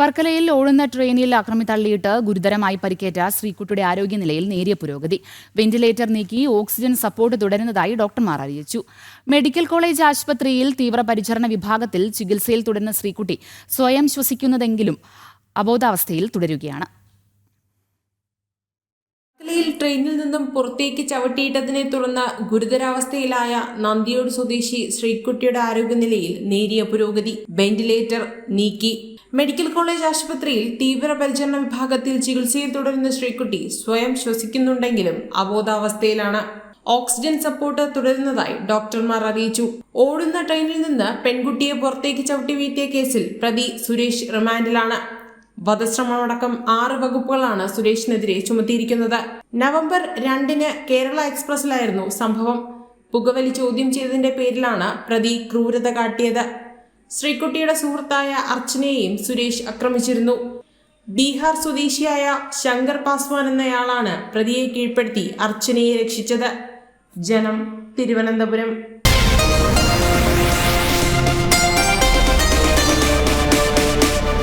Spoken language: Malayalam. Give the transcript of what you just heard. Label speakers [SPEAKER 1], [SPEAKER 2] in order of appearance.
[SPEAKER 1] വർക്കലയിൽ ഓടുന്ന ട്രെയിനിൽ അക്രമി തള്ളിയിട്ട് ഗുരുതരമായി പരിക്കേറ്റ ശ്രീകുട്ടിയുടെ ആരോഗ്യനിലയിൽ നേരിയ പുരോഗതി. വെന്റിലേറ്റർ നീക്കി ഓക്സിജൻ സപ്പോർട്ട് തുടരുന്നതായി ഡോക്ടർമാർ അറിയിച്ചു. മെഡിക്കൽ കോളേജ് ആശുപത്രിയിൽ തീവ്രപരിചരണ വിഭാഗത്തിൽ ചികിത്സയിൽ തുടരുന്ന ശ്രീകുട്ടി സ്വയം ശ്വസിക്കുന്നതെങ്കിലും അബോധാവസ്ഥയിൽ തുടരുകയാണ്.
[SPEAKER 2] വർക്കലയിൽ ട്രെയിനിൽ നിന്നും പുറത്തേക്ക് ചവിട്ടിയിട്ടതിനെ തുടർന്ന് ഗുരുതരാവസ്ഥയിലായ നന്ദിയോട് സ്വദേശി ശ്രീക്കുട്ടിയുടെ ആരോഗ്യനിലയിൽ നേരിയ പുരോഗതി. വെന്റിലേറ്റർ നീക്കി. മെഡിക്കൽ കോളേജ് ആശുപത്രിയിൽ തീവ്രപരിചരണ വിഭാഗത്തിൽ ചികിത്സയിൽ തുടരുന്ന ശ്രീക്കുട്ടി സ്വയം ശ്വസിക്കുന്നുണ്ടെങ്കിലും അബോധാവസ്ഥയിലാണ്. ഓക്സിജൻ സപ്പോർട്ട് തുടരുന്നതായി ഡോക്ടർമാർ അറിയിച്ചു. ഓടുന്ന ട്രെയിനിൽ നിന്ന് പെൺകുട്ടിയെ പുറത്തേക്ക് ചവിട്ടി വീഴ്ത്തിയ കേസിൽ പ്രതി സുരേഷ് റിമാൻഡിലാണ്. വധശ്രമമടക്കം ആറ് വകുപ്പുകളാണ് സുരേഷിനെതിരെ ചുമത്തിയിരിക്കുന്നത്. നവംബർ രണ്ടിന് കേരള എക്സ്പ്രസിലായിരുന്നു സംഭവം. പുകവലി ചോദ്യം ചെയ്തതിന്റെ പേരിലാണ് പ്രതി ക്രൂരത കാട്ടിയത്. ശ്രീകുട്ടിയുടെ സുഹൃത്തായ അർച്ചനയെയും സുരേഷ് ആക്രമിച്ചിരുന്നു. ബീഹാർ സ്വദേശിയായ ശങ്കർ പാസ്വാൻ എന്നയാളാണ് പ്രതിയെ കീഴ്പ്പെടുത്തി അർച്ചനയെ രക്ഷിച്ചത്. ജനം തിരുവനന്തപുരം.